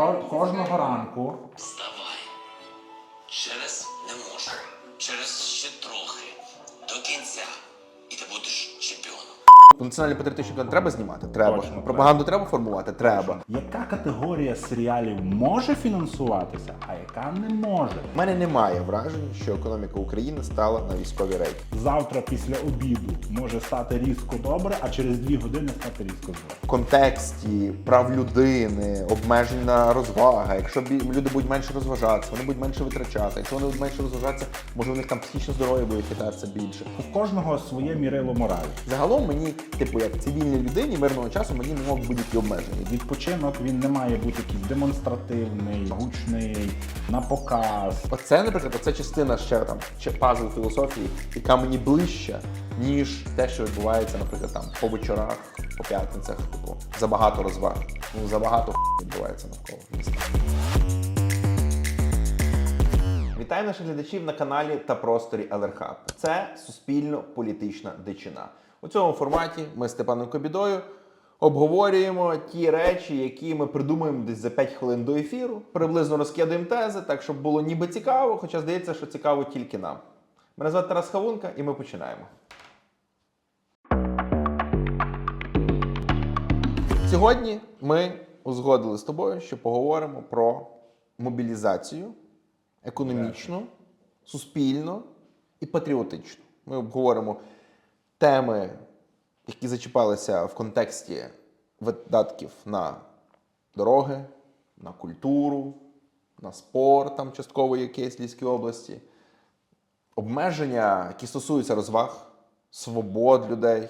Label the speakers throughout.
Speaker 1: ко- кожного ранку
Speaker 2: Вставай. Через не можу. Через ще трохи. До кінця. І ти будеш.
Speaker 3: Національний патріотичний контент треба знімати? Треба.
Speaker 1: Точно,
Speaker 3: Пропаганду треба формувати? Треба.
Speaker 1: яка категорія серіалів може фінансуватися, а яка не може.
Speaker 3: У мене немає враження, що економіка України стала на військові рейки.
Speaker 1: Завтра після обіду може стати різко добре, а через дві години стати різко зле.
Speaker 3: В контексті прав людини, обмежена розвага. Якщо люди будуть менше розважатися, вони будуть менше витрачати. Якщо вони будуть менше розважатися, може у них там психічне здоров'я буде хитатися більше.
Speaker 1: У кожного своє мірило моралі.
Speaker 3: Загалом мені, типу, як цивільній людині мирного часу, мені не можуть будь-які обмеження.
Speaker 1: Відпочинок він не має бути якийсь демонстративний, гучний, на показ.
Speaker 3: Оце, наприклад, оце частина ще там ще пазл філософії, яка мені ближча, ніж те, що відбувається, наприклад, там по вечорах, по п'ятницях, типу, забагато розваг. Ну, забагато відбувається навколо міста. Вітаю наших глядачів на каналі та просторі ЛРХ. Це суспільно-політична дичина. У цьому форматі ми з Степаном Кобідою обговорюємо ті речі, які ми придумуємо десь за 5 хвилин до ефіру. Приблизно розкидаємо тези, так щоб було ніби цікаво, хоча здається, що цікаво тільки нам. Мене звати Тарас Хавунка, і ми починаємо. Сьогодні ми узгодили з тобою, що поговоримо про мобілізацію економічну, суспільну і патріотичну. Ми обговоримо теми, які зачіпалися в контексті видатків на дороги, на культуру, на спорт, там частково якесь Львівській області, обмеження, які стосуються розваг, свобод людей,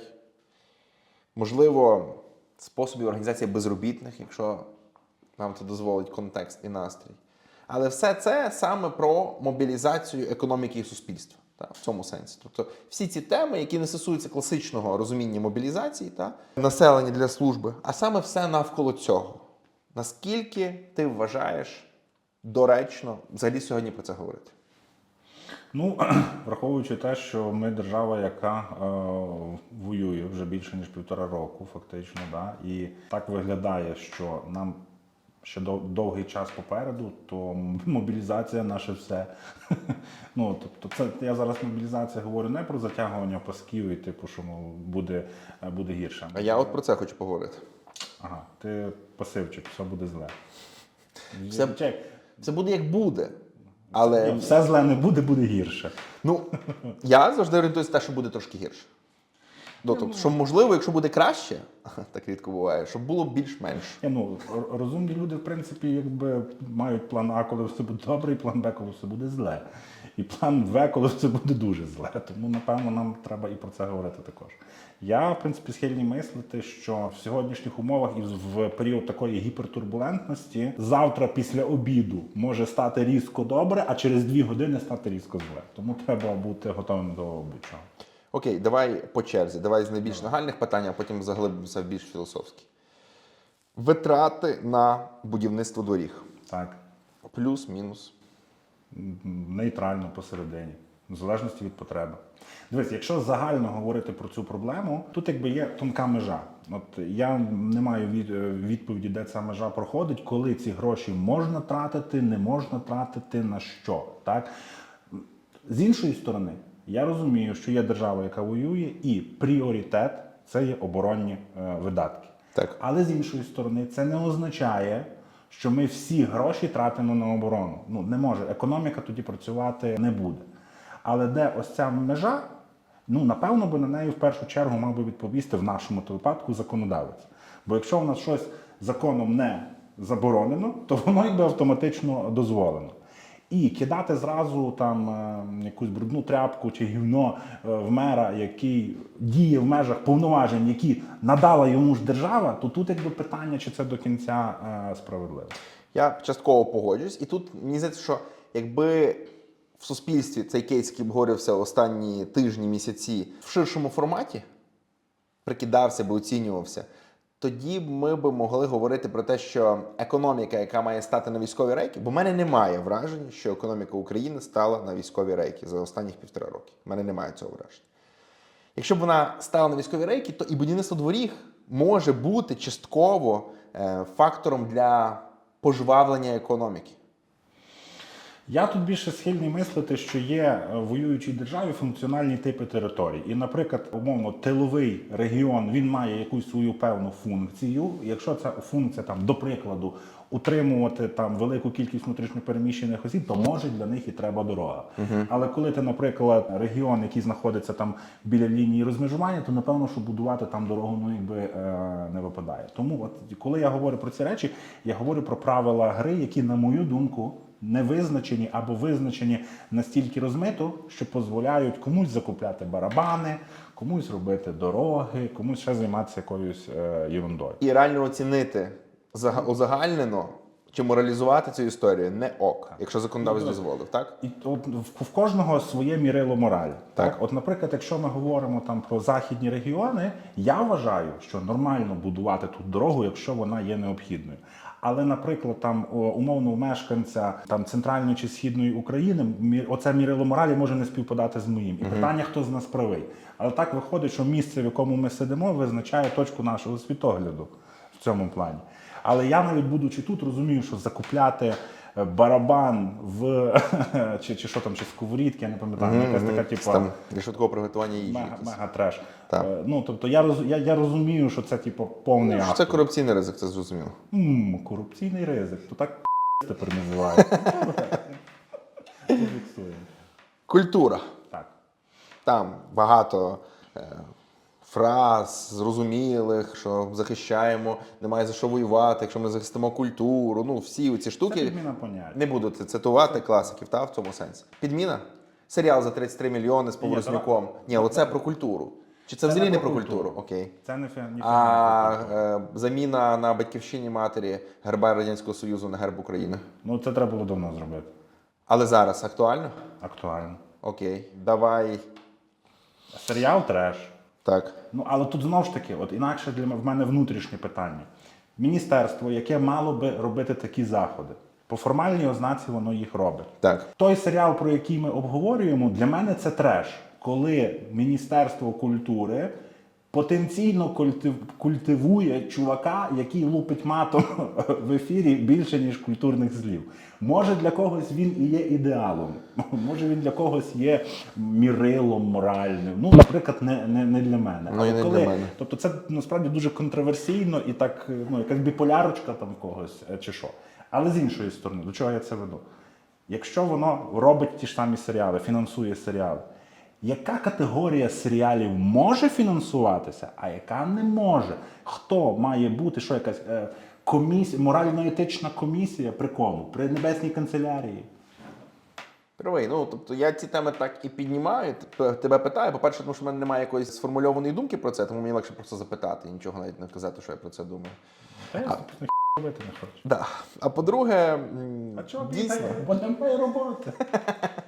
Speaker 3: можливо, способів організації безробітних, якщо нам це дозволить контекст і настрій. Але все це саме про мобілізацію економіки і суспільства. Та, в цьому сенсі. Тобто всі ці теми, які не стосуються класичного розуміння мобілізації та населення для служби, а саме все навколо цього. Наскільки ти вважаєш доречно взагалі сьогодні про це говорити?
Speaker 1: Ну, враховуючи те, що ми держава, яка е, воює вже більше ніж півтора року, фактично, да, і так виглядає, що нам ще довгий час попереду, то мобілізація наше все. ну, тобто, це я зараз мобілізація говорю не про затягування пасків і типу, що буде, е, буде гірше.
Speaker 3: А я от про це хочу поговорити.
Speaker 1: Ага, ти пасивчик, все буде зле.
Speaker 3: Все-
Speaker 1: Чек,
Speaker 3: Це буде як буде. Але
Speaker 1: все зле не буде, буде гірше.
Speaker 3: Ну, я завжди орієнтуюся те, що буде трошки гірше. Ну, тобто, що можливо, якщо буде краще, так рідко буває, щоб було більш-менш.
Speaker 1: Ну, розумні люди, в принципі, якби мають план А, коли все буде добре, і план Б, коли все буде зле. І план В, коли все буде дуже зле. Тому, напевно, нам треба і про це говорити також. Я, в принципі, схильний мислити, що в сьогоднішніх умовах і в період такої гіпертурбулентності завтра після обіду може стати різко добре, а через дві години стати різко зле. Тому треба бути готовим до будь-чого.
Speaker 3: Окей, давай по черзі. Давай з найбільш нагальних питань, а потім заглибимося в більш філософські. Витрати на будівництво доріг.
Speaker 1: Так.
Speaker 3: Плюс-мінус.
Speaker 1: нейтрально посередині, в залежності від потреби. Дивись, якщо загально говорити про цю проблему, тут якби є тонка межа. От я не маю е, відповіді, де ця межа проходить, коли ці гроші можна тратити, не можна тратити на що. Так? З іншої сторони, я розумію, що є держава, яка воює, і пріоритет це є оборонні е, видатки.
Speaker 3: Так.
Speaker 1: Але з іншої сторони, це не означає, що ми всі гроші тратимо на оборону. Ну не може. Економіка тоді працювати не буде. Але де ось ця межа, ну напевно би на неї в першу чергу мав би відповісти в нашому випадку законодавець. Бо якщо в нас щось законом не заборонено, то воно якби автоматично дозволено. І кидати зразу там е, якусь брудну тряпку чи гівно е, в мера, який діє в межах повноважень, які надала йому ж держава, то тут якби питання, чи це до кінця е, справедливо.
Speaker 3: Я частково погоджуюсь, і тут мені здається, що якби в суспільстві цей кейс, який обговорювався останні тижні, місяці в ширшому форматі прикидався би, оцінювався, тоді ми би могли говорити про те, що економіка, яка має стати на військові рейки, бо в мене немає враження, що економіка України стала на військові рейки за останніх півтора роки. У мене немає цього враження. Якщо б вона стала на військові рейки, то і будівництво доріг може бути частково е, фактором для пожвавлення економіки.
Speaker 1: Я тут більше схильний мислити, що є е, в воюючій державі функціональні типи територій. І, наприклад, умовно, тиловий регіон він має якусь свою певну функцію. Якщо ця функція там, до прикладу, утримувати там велику кількість внутрішньопереміщених осіб, то може для них і треба дорога. Але коли ти, наприклад, регіон, який знаходиться там біля лінії розмежування, то напевно, що будувати там дорогу ну якби е, не випадає. Тому, от коли я говорю про ці речі, я говорю про правила гри, які, на мою думку, не визначені або визначені настільки розмито, що дозволяють комусь закупляти барабани, комусь робити дороги, комусь ще займатися якоюсь е, ерундою.
Speaker 3: І реально оцінити зага- узагальнено чи моралізувати цю історію не ок, якщо законодавець дозволив, так?
Speaker 1: І от в, кожного своє мірило моралі.
Speaker 3: Так.
Speaker 1: От, наприклад, якщо ми говоримо там про західні регіони, я вважаю, що нормально будувати тут дорогу, якщо вона є необхідною. Але, наприклад, там умовно у мешканця там центральної чи східної України оце мірило моралі може не співпадати з моїм. І питання, хто з нас правий. Але так виходить, що місце, в якому ми сидимо, визначає точку нашого світогляду в цьому плані. Але я навіть будучи тут, розумію, що закупляти барабан в чи, чи що там, чи сковорідки, я не пам'ятаю, якась така типу.
Speaker 3: Там швидкого приготування їжі.
Speaker 1: Мега,
Speaker 3: якісь.
Speaker 1: мега треш.
Speaker 3: Так.
Speaker 1: Е, Ну, тобто я, роз, я, я розумію, що це типу повний
Speaker 3: Ну, що
Speaker 1: акт.
Speaker 3: Це корупційний ризик, це зрозуміло.
Speaker 1: М, корупційний ризик. То так тепер називають.
Speaker 3: Культура.
Speaker 1: Так.
Speaker 3: Там багато е, фраз зрозумілих, що захищаємо, немає за що воювати, якщо ми захистимо культуру. Ну, всі ці
Speaker 1: Це
Speaker 3: штуки.
Speaker 1: підміна поняття.
Speaker 3: Не буду цитувати класиків, та, в цьому сенсі. Підміна? Серіал за 33 мільйони з Поворознюком. Ні, оце про культуру. Чи це,
Speaker 1: Це
Speaker 3: взагалі
Speaker 1: не про
Speaker 3: про культуру?
Speaker 1: культуру.
Speaker 3: Окей.
Speaker 1: Це не фі- ні
Speaker 3: А е, заміна на батьківщині матері герба Радянського Союзу на герб України.
Speaker 1: Ну це треба було давно зробити.
Speaker 3: Але зараз актуально?
Speaker 1: Актуально.
Speaker 3: Окей. Давай.
Speaker 1: Серіал треш.
Speaker 3: Так.
Speaker 1: Ну, але тут знову ж таки, от інакше для в мене внутрішнє питання. Міністерство, яке мало би робити такі заходи, по формальній ознаці воно їх робить.
Speaker 3: Так.
Speaker 1: Той серіал, про який ми обговорюємо, для мене це треш, коли Міністерство культури потенційно культив- культивує чувака, який лупить матом в ефірі більше, ніж культурних слів. Може для когось він і є ідеалом, може він для когось є мірилом моральним. Ну, наприклад, не, не, не для мене.
Speaker 3: Ну, і не для мене.
Speaker 1: Тобто це насправді дуже контроверсійно і так, ну, якась біполярочка там в когось е, чи що. Але з іншої сторони, до чого я це веду? Якщо воно робить ті ж самі серіали, фінансує серіали, яка категорія серіалів може фінансуватися, а яка не може? Хто має бути, що якась е, комісія, морально-етична комісія при кому? При небесній канцелярії?
Speaker 3: Правий, ну тобто я ці теми так і піднімаю. Тебе питаю. По-перше, тому що в мене немає якоїсь сформульованої думки про це, тому мені легше просто запитати і нічого навіть не казати, що я про це думаю.
Speaker 1: Та я робити не хочу.
Speaker 3: Да. А по-друге,
Speaker 1: А чого
Speaker 3: дійсно.
Speaker 1: Бо немає роботи.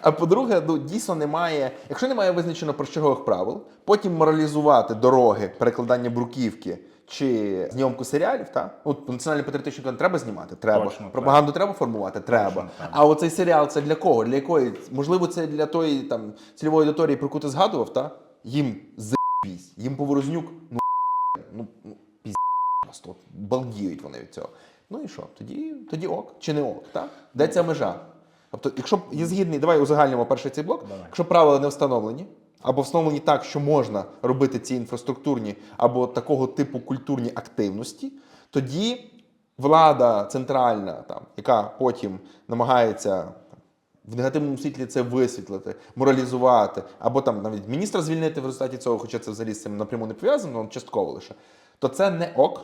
Speaker 3: А по-друге, ну дійсно немає. Якщо немає визначено прощогових правил, потім моралізувати дороги, перекладання бруківки чи зйомку серіалів, та от національний патріотичний контент треба знімати. Треба.
Speaker 1: Точно,
Speaker 3: Пропаганду треба формувати. Треба.
Speaker 1: Точно, треба.
Speaker 3: а оцей серіал це для кого? Для якої? Можливо, це для тої там цільової аудиторії, про яку ти згадував, та їм з***сь, їм поворознюк, ну ну, ну пізь просто балдіють вони від цього. Ну і що? Тоді, тоді ок чи не ок, так? Де ця межа? Тобто, якщо є згідний, давай узагальнимо перший цей блок.
Speaker 1: Давай.
Speaker 3: Якщо правила не встановлені, або встановлені так, що можна робити ці інфраструктурні або такого типу культурні активності, тоді влада центральна, там, яка потім намагається в негативному світлі це висвітлити, моралізувати, або там навіть міністра звільнити в результаті цього, хоча це взагалі з цим напряму не пов'язано, але частково лише, то це не ок,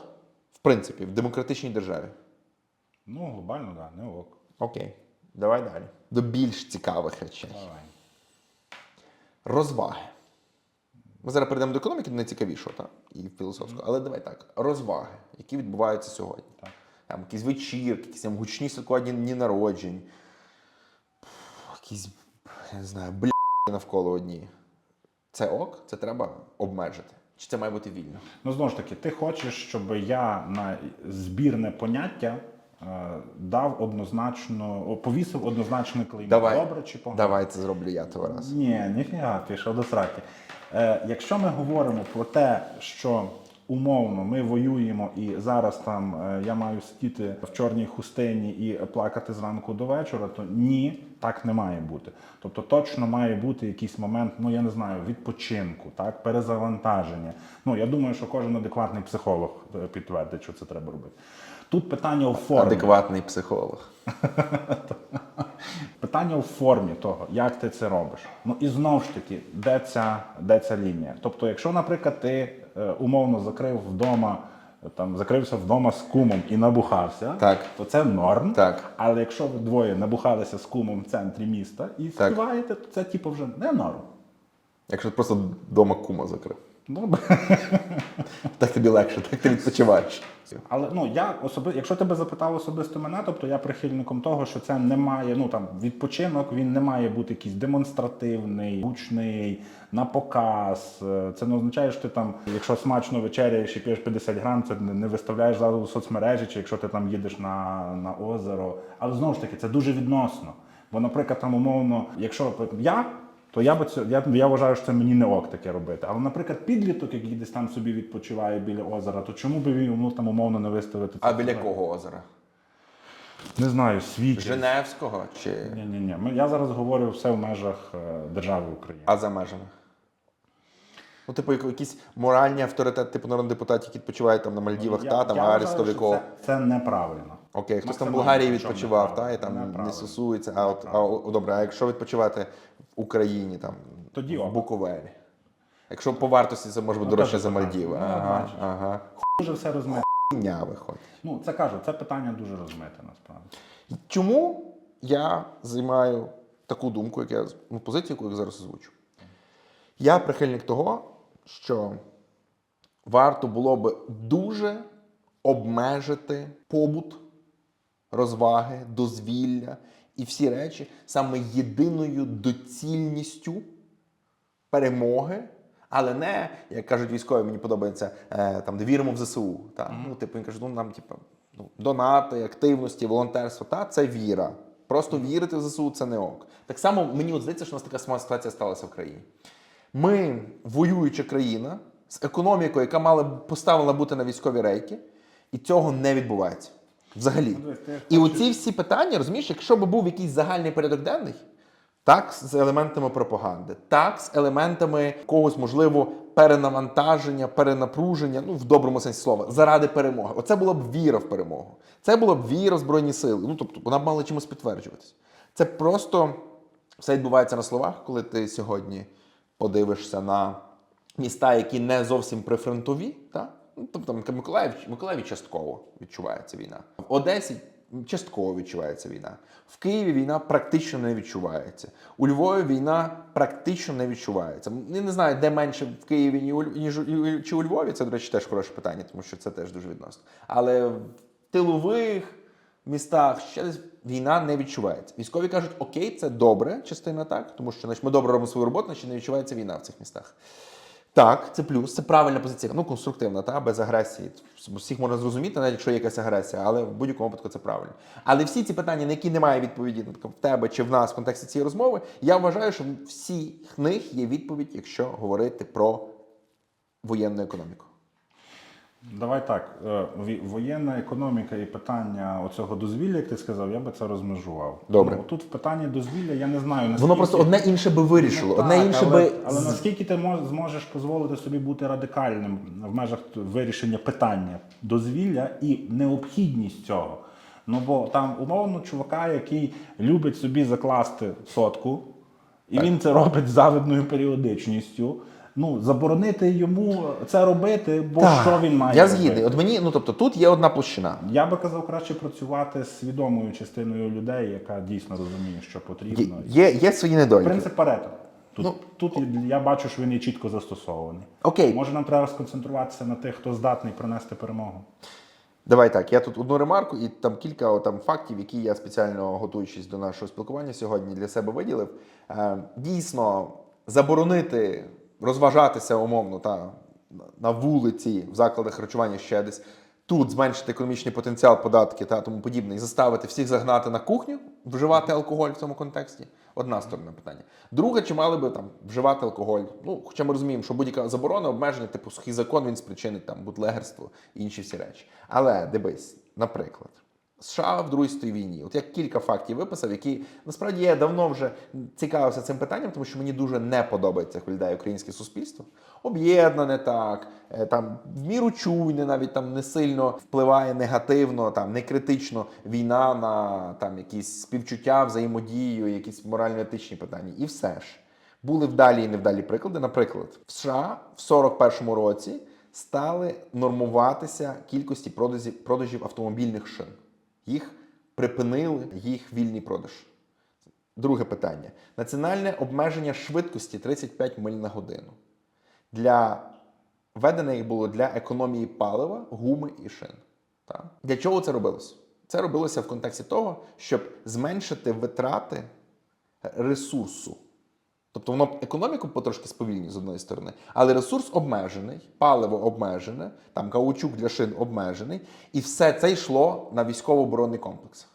Speaker 3: в принципі, в демократичній державі.
Speaker 1: Ну, глобально, так, да, не ок.
Speaker 3: Окей, давай далі. До більш цікавих речей.
Speaker 1: Давай.
Speaker 3: Розваги. Ми зараз перейдемо до економіки, до найцікавішого, так? І філософського. Але давай так. Розваги, які відбуваються сьогодні.
Speaker 1: Так.
Speaker 3: Там якісь вечірки, якісь там гучні святкувальні дні народжень. Якісь, я не знаю, бля навколо одні. Це ок, це треба обмежити. Чи це має бути вільно?
Speaker 1: Ну, знову ж таки, ти хочеш, щоб я на збірне поняття дав однозначно, повісив однозначне клеймо.
Speaker 3: Давай.
Speaker 1: Добре чи погано?
Speaker 3: Давай це зроблю я того раз.
Speaker 1: Ні, ніфіга, пішов до сраки. Е, якщо ми говоримо про те, що умовно ми воюємо і зараз там е, я маю сидіти в чорній хустині і плакати зранку до вечора, то ні, так не має бути. Тобто точно має бути якийсь момент, ну я не знаю, відпочинку, так, перезавантаження. Ну я думаю, що кожен адекватний психолог е, підтвердить, що це треба робити. Тут питання у формі.
Speaker 3: Адекватний психолог.
Speaker 1: Питання у формі того, як ти це робиш. Ну і знову ж таки, де ця, де ця лінія? Тобто, якщо, наприклад, ти е, умовно закрив вдома, там закрився вдома з кумом і набухався,
Speaker 3: Так.
Speaker 1: то це норм.
Speaker 3: Так.
Speaker 1: Але якщо ви двоє набухалися з кумом в центрі міста і співаєте, то це типу вже не норм.
Speaker 3: Якщо ти просто вдома кума закрив.
Speaker 1: Добре.
Speaker 3: Так тобі легше, так ти відпочиваєш.
Speaker 1: Але ну я особи, якщо тебе запитав особисто мене, тобто я прихильником того, що це не має, ну там відпочинок, він не має бути якийсь демонстративний, гучний, на показ. Е, Це не означає, що ти там, якщо смачно вечеряєш і п'єш 50 грам, це не виставляєш зразу в соцмережі, чи якщо ти там їдеш на, на озеро. Але знову ж таки, це дуже відносно. Бо, наприклад, там умовно, якщо я. То я би це я, я вважаю, що це мені не ок таке робити. Але, наприклад, підліток, який десь там собі відпочиває біля озера, то чому би він йому там умовно не виставити?
Speaker 3: А біля кого озера?
Speaker 1: Не знаю, світ.
Speaker 3: Женевського чи
Speaker 1: Ні, ні, ні. Я зараз говорю все в межах е, держави України.
Speaker 3: а за межами? Ну, типу, як- якийсь моральний авторитет, типу народних депутатів, які відпочивають там на Мальдівах,
Speaker 1: Я-
Speaker 3: та там
Speaker 1: я
Speaker 3: Арестов, якого.
Speaker 1: Це, це неправильно.
Speaker 3: Окей, хтось там в Болгарії відпочивав, та, і там не стосується. А от а, добре, а якщо відпочивати Україні, там
Speaker 1: Тоді
Speaker 3: в
Speaker 1: ок.
Speaker 3: Буковелі. Якщо по вартості це може бути
Speaker 1: Ну,
Speaker 3: дорожче
Speaker 1: теж
Speaker 3: за
Speaker 1: питання.
Speaker 3: Мальдіви.
Speaker 1: Ну,
Speaker 3: Ага,
Speaker 1: бачиш.
Speaker 3: ага.
Speaker 1: Дуже все розмите.
Speaker 3: Хуйня виходить.
Speaker 1: Ну, це кажу, це питання дуже розмите насправді.
Speaker 3: Чому я займаю таку думку, як я ну, позицію, яку я зараз озвучу? Я прихильник того, що варто було би дуже обмежити побут, розваги, дозвілля і всі речі саме єдиною доцільністю перемоги. Але не, як кажуть військові, мені подобається е, там, де віримо в ЗСУ. Та? Ну, типу, він каже, ну нам, типу, ну, донати, активності, волонтерство, та це віра. Просто вірити в ЗСУ це не ок. Так само мені от здається, що у нас така сама ситуація сталася в країні. Ми воююча країна з економікою, яка мала б поставлена бути на військові рейки, і цього не відбувається. Взагалі.
Speaker 1: Ну,
Speaker 3: І оці всі питання, розумієш, якщо б був якийсь загальний порядок денний, так, з елементами пропаганди, так, з елементами когось, можливо, перенавантаження, перенапруження, ну в доброму сенсі слова, заради перемоги. Оце була б віра в перемогу. Це була б віра в Збройні Сили. Ну, тобто, вона б мала чимось підтверджуватися. Це просто все відбувається на словах, коли ти сьогодні подивишся на міста, які не зовсім прифронтові, так? Тобто Миколаїв, Миколаєві частково відчувається війна. В Одесі частково відчувається війна. В Києві війна практично не відчувається. У Львові війна практично не відчувається. Я не знаю, де менше в Києві, ніж чи у Львові. Це, до речі, теж хороше питання, тому що це теж дуже відносно. Але в тилових містах ще десь війна не відчувається. Військові кажуть, окей, це добре, частина так, тому що значить, ми добре робимо свою роботу, значить не відчувається війна в цих містах. Так, це плюс, це правильна позиція, ну конструктивна, та без агресії. Всіх можна зрозуміти, навіть якщо є якась агресія, але в будь-якому випадку це правильно. Але всі ці питання, на які немає відповіді в тебе чи в нас в контексті цієї розмови, я вважаю, що всіх них є відповідь, якщо говорити про воєнну економіку.
Speaker 1: Давай так. е, Воєнна економіка і питання оцього дозвілля, як ти сказав, я би це розмежував.
Speaker 3: Добре.
Speaker 1: Ну, тут в питанні дозвілля я не знаю наскільки...
Speaker 3: Воно просто одне інше би вирішило,
Speaker 1: Ну,
Speaker 3: одне
Speaker 1: так,
Speaker 3: інше
Speaker 1: але,
Speaker 3: би.
Speaker 1: Але наскільки ти зможеш дозволити собі бути радикальним в межах вирішення питання дозвілля і необхідність цього? Ну бо там умовно чувака, який любить собі закласти сотку, і він це робить з завидною періодичністю. Ну, заборонити йому це робити, бо
Speaker 3: Так,
Speaker 1: що він має
Speaker 3: Я згідний. От мені, ну тобто, тут є одна площина.
Speaker 1: Я би казав краще працювати з свідомою частиною людей, яка дійсно розуміє, що
Speaker 3: Є,
Speaker 1: потрібно.
Speaker 3: є, є свої недоліки.
Speaker 1: Принцип Парето. Тут,
Speaker 3: Ну.
Speaker 1: тут я бачу, що він є чітко застосований.
Speaker 3: Окей.
Speaker 1: Може, нам треба сконцентруватися на тих, хто здатний принести перемогу.
Speaker 3: Давай так, я тут одну ремарку і там кілька о, там, фактів, які я спеціально готуючись до нашого спілкування сьогодні для себе виділив. Е, дійсно, заборонити розважатися умовно та, на вулиці, в закладах харчування ще десь. Тут зменшити економічний потенціал, податки та тому подібне, і заставити всіх загнати на кухню, вживати алкоголь в цьому контексті. Одна сторона питання. Друга, чи мали би там вживати алкоголь? Ну, хоча ми розуміємо, що будь-яка заборона, обмеження, типу сухий закон, він спричинить там бутлегерство і інші всі речі. Але дивись, наприклад, США в Другій світовій війні. От я кілька фактів виписав, які насправді я давно вже цікавився цим питанням, тому що мені дуже не подобається, як виглядає українське суспільство. Об'єднане так, е, там в міру чуйне, навіть там не сильно впливає негативно, там не критично війна на там якісь співчуття, взаємодію, якісь морально-етичні питання. І все ж були вдалі і невдалі приклади. Наприклад, в США в 41-му році стали нормуватися кількості продажів, продажів автомобільних шин. Їх припинили їх вільний продаж. Друге питання: національне обмеження швидкості 35 миль на годину. Для введене їх було для економії палива, гуми і шин. Так? Для чого це робилося? Це робилося в контексті того, щоб зменшити витрати ресурсу. Тобто воно економіку потрошки сповільнює з одної сторони, але ресурс обмежений, паливо обмежене, там каучук для шин обмежений, і все це йшло на військово-оборонний комплекс.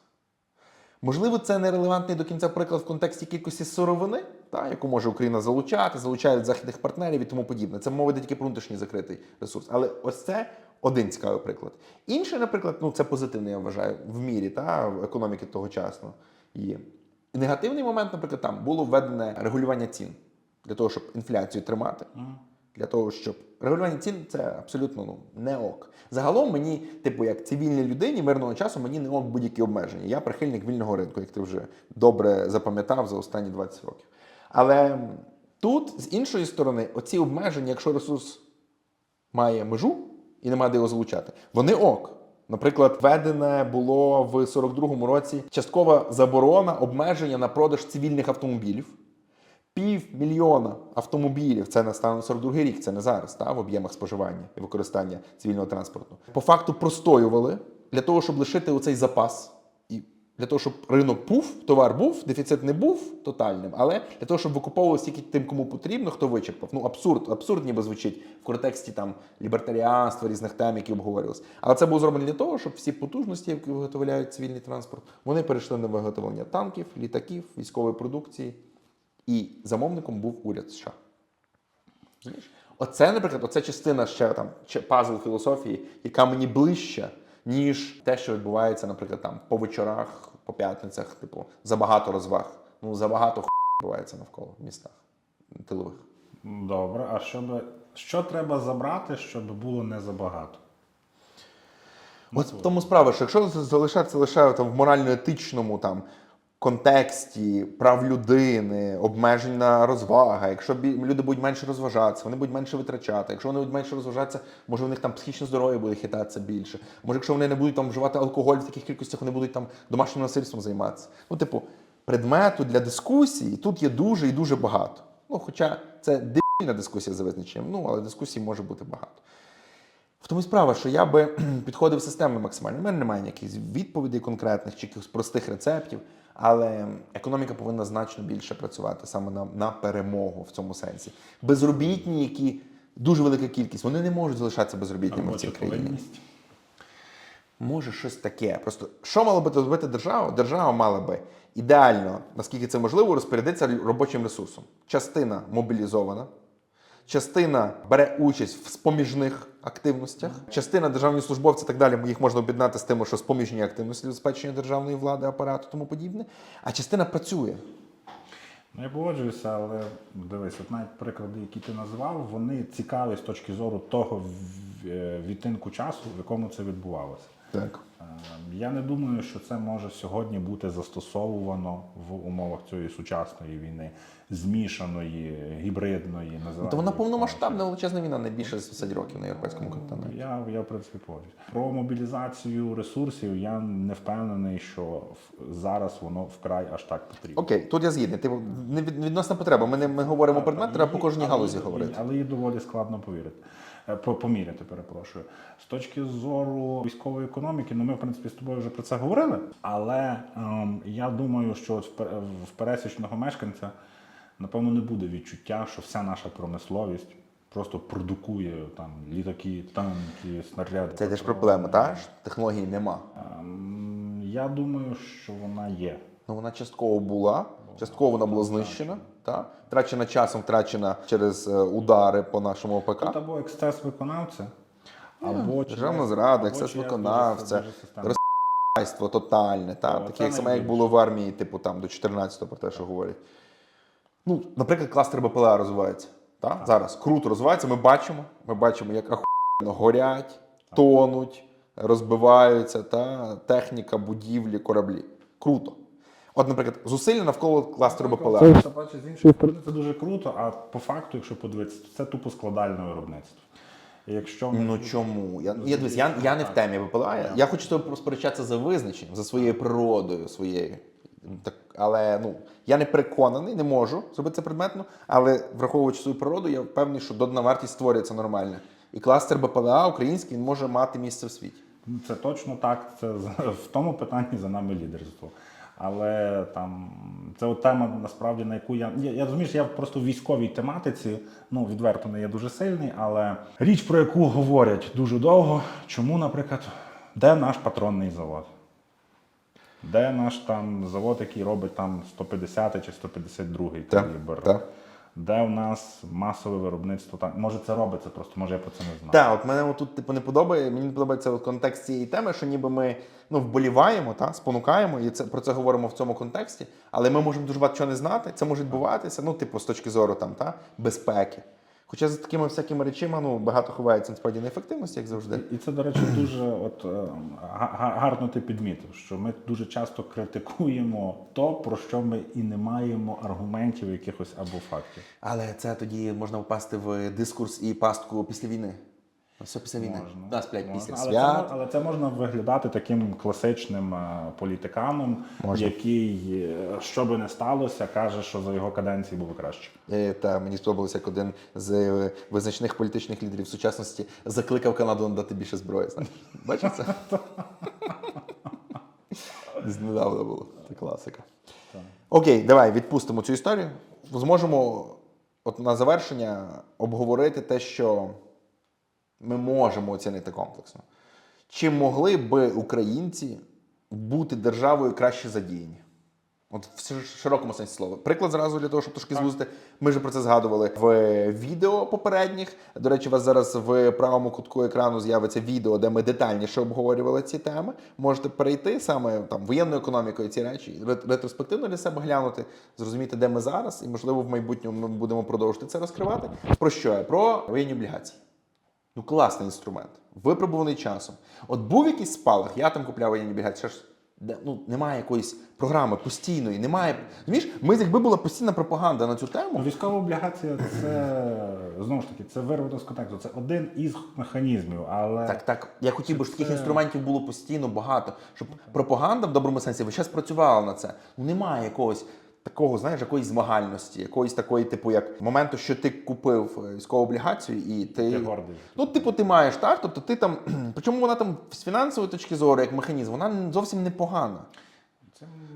Speaker 3: Можливо, це не релевантний до кінця приклад в контексті кількості сировини, та, яку може Україна залучати, залучають західних партнерів і тому подібне. Це мова йде тільки про внутрішній закритий ресурс. Але ось це один цікавий приклад. Інший, наприклад, ну це позитивний, я вважаю, в мірі та, економіки тогочасно є. І негативний момент, наприклад, там було введене регулювання цін для того, щоб інфляцію тримати. Для того, щоб регулювання цін це абсолютно ну, не ок. Загалом мені, типу, як цивільній людині мирного часу, мені не ок будь-які обмеження. Я прихильник вільного ринку, як ти вже добре запам'ятав за останні 20 років. Але тут, з іншої сторони, оці обмеження, якщо ресурс має межу і немає де його залучати, вони ок. Наприклад, введене було в 42-му році часткова заборона обмеження на продаж цивільних автомобілів. Пів мільйона автомобілів, це на станом 42 рік, це не зараз, та, в об'ємах споживання і використання цивільного транспорту. По факту простоювали для того, щоб лишити оцей запас. Для того, щоб ринок був, товар був, дефіцит не був тотальним, але для того, щоб викуповували стільки тим, кому потрібно, хто вичерпав. Ну, абсурд, абсурд ніби звучить в контексті там лібертаріанства, різних тем, які обговорювалися. Але це було зроблено для того, щоб всі потужності, які виготовляють цивільний транспорт, вони перейшли на виготовлення танків, літаків, військової продукції. І замовником був уряд США. Оце, наприклад, оце частина ще там пазл філософії, яка мені ближча, ніж те, що відбувається, наприклад, там по вечорах, по п'ятницях, типу, забагато розваг. Ну, забагато х відбувається навколо в містах тилових.
Speaker 1: Добре, а щоб, що треба забрати, щоб було не забагато?
Speaker 3: От в тому справа, що якщо залишатися лише там в морально-етичному там контексті прав людини, обмежень на розвага, якщо люди будуть менше розважатися, вони будуть менше витрачати. Якщо вони будуть менше розважатися, може у них там психічне здоров'я буде хитатися більше. Може, якщо вони не будуть там вживати алкоголь в таких кількостях, вони будуть там домашнім насильством займатися. Ну, типу, предмету для дискусії тут є дуже і дуже багато. Ну, хоча це дебільна дискусія за визначенням, ну але дискусій може бути багато. В тому і справа, що я би підходив системно максимально. У мене немає ніяких відповідей конкретних чи якихось простих рецептів, але економіка повинна значно більше працювати саме на, на перемогу в цьому сенсі. Безробітні, які дуже велика кількість, вони не можуть залишатися безробітними в цій країні. Може, щось таке. Просто що мала би зробити держава? Держава мала би ідеально, наскільки це можливо, розпорядитися робочим ресурсом. Частина мобілізована, частина бере участь в споміжних активностях, частина державні службовці і так далі. Їх можна об'єднати з тим, що споміжні активності забезпечення державної влади, апарату, тому подібне. А частина працює.
Speaker 1: Ну, я погоджуюся, але дивись, от навіть приклади, які ти назвав, вони цікаві з точки зору того е, відтинку часу, в якому це відбувалося.
Speaker 3: Так.
Speaker 1: Е, Я не думаю, що це може сьогодні бути застосовано в умовах цієї сучасної війни, змішаної, гібридної, називаємо.
Speaker 3: То вона повномасштабна величезна війна, не більше 10 років на європейському континенті.
Speaker 1: Я, я в принципі погоджуюсь. Про мобілізацію ресурсів я не впевнений, що зараз воно вкрай аж так потрібно.
Speaker 3: Окей, тут я згідний. Типу, не від- відносна потреба. Ми не ми говоримо предмет, треба по кожній
Speaker 1: Але-
Speaker 3: галузі говорити.
Speaker 1: Але її доволі складно повірити. Е, по- Поміряти, перепрошую. З точки зору військової економіки, ну ми в принципі з тобою вже про це говорили. Але ем, я думаю, що от в пер- в пересічного мешканця напевно не буде відчуття, що вся наша промисловість просто продукує там літаки, танки, снаряди.
Speaker 3: Це теж проблема, так? Технологій нема.
Speaker 1: Ем, Я думаю, що вона є.
Speaker 3: Ну, вона частково була Частково вона була знищена, та? втрачена часом, втрачена через е, удари по нашому ОПК.
Speaker 1: Тут або ексцес виконавця, або
Speaker 3: Державна зрада, ексцес виконавця. Хайство тотальне, та? Таке як саме як було в армії, типу там до 14-го про те, що говорять. Ну, наприклад, кластер БПЛА розвивається. Та? Зараз круто розвивається. Ми бачимо, ми бачимо, як ахуєнно горять, тонуть, розбиваються, та? техніка, будівлі, кораблі. Круто. От, наприклад, зусилля навколо кластеру БПЛА.
Speaker 1: Це, це, бачиш, з іншої сторони, це дуже круто, а по факту, якщо подивитися, то це тупо складальне виробництво. І якщо ми-
Speaker 3: Ну чому? Я, я, дивись, я, я не в темі БПЛА. Я, я хочу з тобою за визначенням, за своєю природою, своєю. Так, але ну, я не переконаний, не можу зробити це предметно, але враховуючи свою природу, я впевнений, що додана вартість створюється нормально. І кластер БПЛА український він може мати місце в світі.
Speaker 1: Це точно так. Це в тому питанні за нами лідерство. Але там це от тема насправді на яку я. Я, я розумію, що я просто в військовій тематиці, ну відверто не є дуже сильний, але річ, про яку говорять дуже довго, чому, наприклад, де наш патронний завод? Де наш там завод, який робить там 150 чи 152
Speaker 3: Так,
Speaker 1: калібр? Де у нас масове виробництво? Так, може це робиться, просто може я про це не знаю.
Speaker 3: Так, от мене тут типу не подобає. Мені не подобається от контекст цієї теми, що ніби ми ну вболіваємо, та спонукаємо, і це про це говоримо в цьому контексті. Але ми можемо дуже багато чого не знати. Це може відбуватися, ну, типу, з точки зору там та безпеки. Хоча за такими всякими речима ну багато ховається насправді неефективності, як завжди.
Speaker 1: І це, до речі, дуже от, е, га- га- гарно ти підмітив, що ми дуже часто критикуємо то, про що ми і не маємо аргументів якихось або фактів.
Speaker 3: Але це тоді можна впасти в дискурс і пастку після війни. Все після війни.
Speaker 1: Можна.
Speaker 3: Да, сплять
Speaker 1: Можна.
Speaker 3: після
Speaker 1: але, це,
Speaker 3: свят.
Speaker 1: але це можна виглядати таким класичним е, політиканом,
Speaker 3: Можна.
Speaker 1: який, е, що би не сталося, каже, що за його каденції було краще.
Speaker 3: Е, Та мені сподобалося, як один з визначних політичних лідерів сучасності закликав Канаду надати більше зброї. Знаєш? Бачив це? Недавно було. Це класика. Окей, давай відпустимо цю історію. Зможемо от на завершення обговорити те, що ми можемо оцінити комплексно. Чи могли би українці бути державою краще задіяні? От в широкому сенсі слова. Приклад зразу для того, щоб трошки звузити. Ми вже про це згадували в відео попередніх. До речі, у вас зараз в правому кутку екрану з'явиться відео, де ми детальніше обговорювали ці теми. Можете перейти саме там воєнною економікою ці речі, ретроспективно для себе глянути, зрозуміти, де ми зараз, і можливо в майбутньому ми будемо продовжувати це розкривати. Про що я? Про воєнні облігації. Ну, класний інструмент, випробуваний часом. От був якийсь спалах, я там купляв воєнні облігації, ще ж де, ну, немає якоїсь програми постійної, немає. Розумієш, ми якби була постійна пропаганда на цю тему.
Speaker 1: Ну, Військова облігація це знову ж таки це вирвано з контексту. Це один із механізмів, але
Speaker 3: Так, так. Я хотів би, щоб таких інструментів було постійно багато, щоб пропаганда в доброму сенсі весь час працювала на це. Ну немає якогось такого, знаєш, якоїсь змагальності, якоїсь такої, типу, як моменту, що ти купив е, військову облігацію, і ти.
Speaker 1: Ти гордий.
Speaker 3: Ну, типу, ти маєш так, тобто ти там. Причому вона там з фінансової точки зору, як механізм, вона зовсім непогана.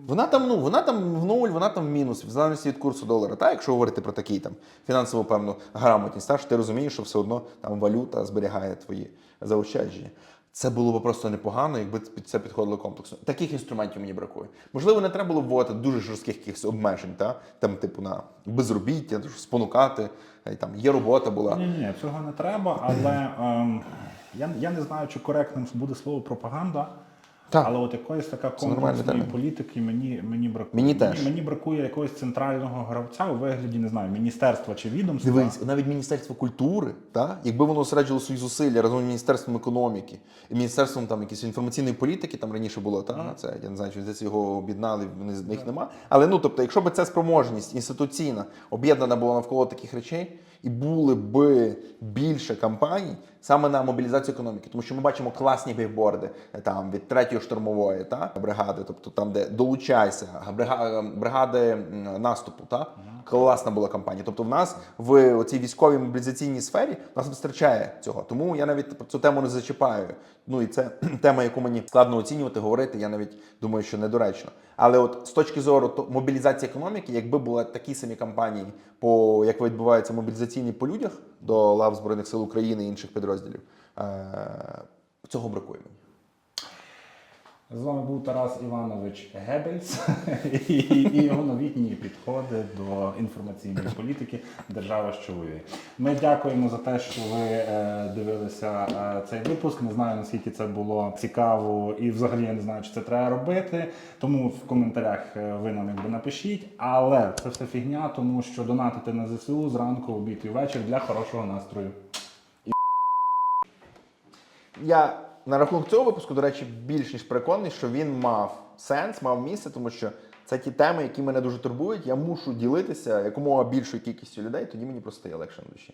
Speaker 3: Вона там, ну, вона там в нуль, вона там в мінус, в залежності від курсу долара. Та, якщо говорити про такий там фінансову певну грамотність, та, що ти розумієш, що все одно там валюта зберігає твої заощадження. Це було б просто непогано, якби під це підходило комплексно. Таких інструментів мені бракує. Можливо, не треба було вводити дуже жорстких якихось обмежень, та? там, типу, на безробіття, спонукати, там є робота була.
Speaker 1: Ні, ні, цього не треба, але ем, я, я не знаю, чи коректним буде слово пропаганда.
Speaker 3: Так.
Speaker 1: Але от якоїсь така комплексної політики мені, мені бракує.
Speaker 3: Мені теж.
Speaker 1: Мені, бракує якогось центрального гравця у вигляді, не знаю, міністерства чи відомства.
Speaker 3: Дивись, навіть Міністерство культури, та, якби воно зосереджувало свої зусилля разом з Міністерством економіки і Міністерством там якоїсь інформаційної політики, там раніше було, та, це я не знаю, чи здається, його об'єднали, вони з них нема. Але ну тобто, якщо б ця спроможність інституційна об'єднана була навколо таких речей, і були б більше кампаній саме на мобілізацію економіки, тому що ми бачимо класні бігборди е, там від третьої штурмової та бригади, тобто там, де долучайся, брига- бригади наступу, та класна була кампанія. Тобто, в нас в цій військовій мобілізаційній сфері нас вистачає цього. Тому я навіть про цю тему не зачіпаю. Ну і це тема, яку мені складно оцінювати, говорити. Я навіть думаю, що недоречно. Але от з точки зору то- мобілізації економіки, якби були такі самі кампанії, по як відбуваються мобілізаційні по людях до лав Збройних сил України і інших підрозділів, е- цього бракує.
Speaker 1: З вами був Тарас Іванович Гебельс і, і його новітні підходи до інформаційної політики держава, що воює. Ми дякуємо за те, що ви е, дивилися е, цей випуск. Не знаю наскільки це було цікаво, і взагалі я не знаю, чи це треба робити. Тому в коментарях е, ви нам якби напишіть. Але це все фігня, тому що донатити на ЗСУ зранку, обід і вечір для хорошого настрою.
Speaker 3: Я на рахунок цього випуску, до речі, більш ніж переконаний, що він мав сенс, мав місце, тому що це ті теми, які мене дуже турбують. Я мушу ділитися якомога більшою кількістю людей, тоді мені просто є легше на душі.